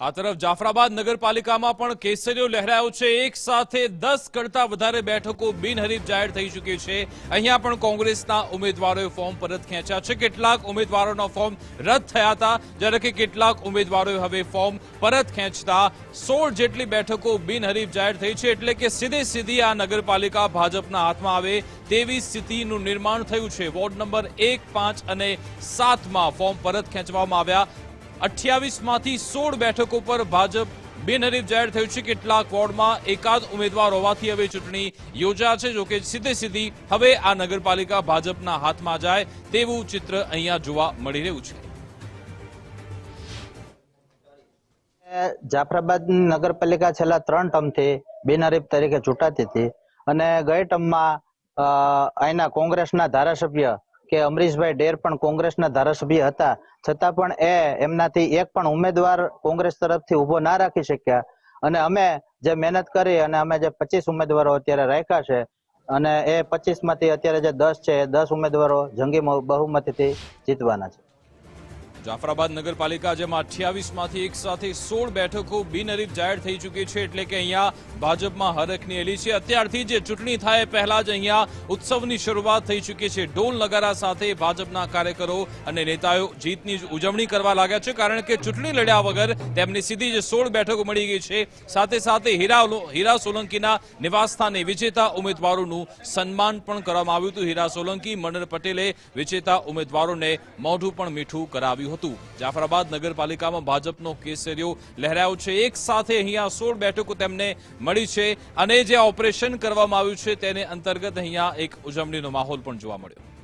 આ તરફ જાફરાબાદ નગરપાલિકામાં પણ કેસરીઓ લહેરાયો છે. એક સાથે દસ કરતા વધારે બેઠકો બિનહરીફ જાહેર થઈ ચૂકી છે. અહીંયા પણ કોંગ્રેસના ઉમેદવારોએ ફોર્મ પરત ખેંચ્યા છે. કેટલાક ઉમેદવારોના ફોર્મ રદ થયા હતા, જ્યારે કે કેટલાક ઉમેદવારોએ હવે ફોર્મ પરત ખેંચતા સોળ જેટલી બેઠકો બિનહરીફ જાહેર થઈ છે. એટલે કે સીધે સીધી આ નગરપાલિકા ભાજપના હાથમાં આવે તેવી સ્થિતિનું નિર્માણ થયું છે. વોર્ડ નંબર એક, પાંચ અને સાતમાં ફોર્મ પરત ખેંચવામાં આવ્યા. અઠ્યાવીસમાંથી સોળ બેઠકો પર ભાજપ બિનહરીફ જાહેર થયું છે. કેટલાક વોર્ડમાં એકાદ ઉમેદવાર હોવાથી હવે ચૂંટણી યોજા છે. જોકે સીધે સીધી હવે આ નગરપાલિકા ભાજપના હાથમાં જાય તેવું ચિત્ર અહીંયા જોવા મળી રહ્યું છે. જાફરાબાદ નગરપાલિકા છેલ્લા ત્રણ ટર્મથી બિનહરીફ તરીકે ચૂંટાતી હતી અને ગઈ ટર્મમાં અહીંના કોંગ્રેસના ધારાસભ્ય કે અમરીશભાઈ ડેર પણ કોંગ્રેસના ધારાસભ્ય હતા. છતાં પણ એ એમનાથી એક પણ ઉમેદવાર કોંગ્રેસ તરફથી ઊભો ના રાખી શક્યા. અને અમે જે મહેનત કરી અને અમે જે પચીસ ઉમેદવારો અત્યારે રાખ્યા છે અને એ પચીસમાંથી અત્યારે જે દસ છે એ દસ ઉમેદવારો જંગી બહુમતીથી જીતવાના છે. જાફરાબાદ નગરપાલિકા જેમાં અઠ્યાવીસમાંથી એક સાથે સોળ બેઠકો બિનહરીફ જાહેર થઈ ચૂકી છે એટલે કે અહીંયા ભાજપમાં હરખની એલી છે. અત્યારથી જે ચૂંટણી થાય પહેલા જ અહીંયા ઉત્સવની શરૂઆત થઈ ચૂકી છે. ઢોલ નગારા સાથે ભાજપના કાર્યકરો અને નેતાઓ જીતની ઉજવણી કરવા લાગ્યા છે. કારણ કે ચૂંટણી લડ્યા વગર તેમને સીધી જે સોળ બેઠકો મળી ગઈ છે. સાથે સાથે હીરા હીરા સોલંકીના નિવાસસ્થાને વિજેતા ઉમેદવારોનું સન્માન પણ કરવામાં આવ્યું હતું. હીરા સોલંકી, મનર પટેલે વિજેતા ઉમેદવારોને મોઢું પણ મીઠું કરાવ્યું હતું. જાફરાબાદ નગરપાલિકામાં ભાજપનો કેસરીઓ લહેરાયો છે. એક સાથે અહીંયા સોળ બેઠકો તેમને મળી છે અને જે ઓપરેશન કરવામાં આવ્યું છે તેને અંતર્ગત અહીંયા એક ઉજવણીનો માહોલ પણ જોવા મળ્યો.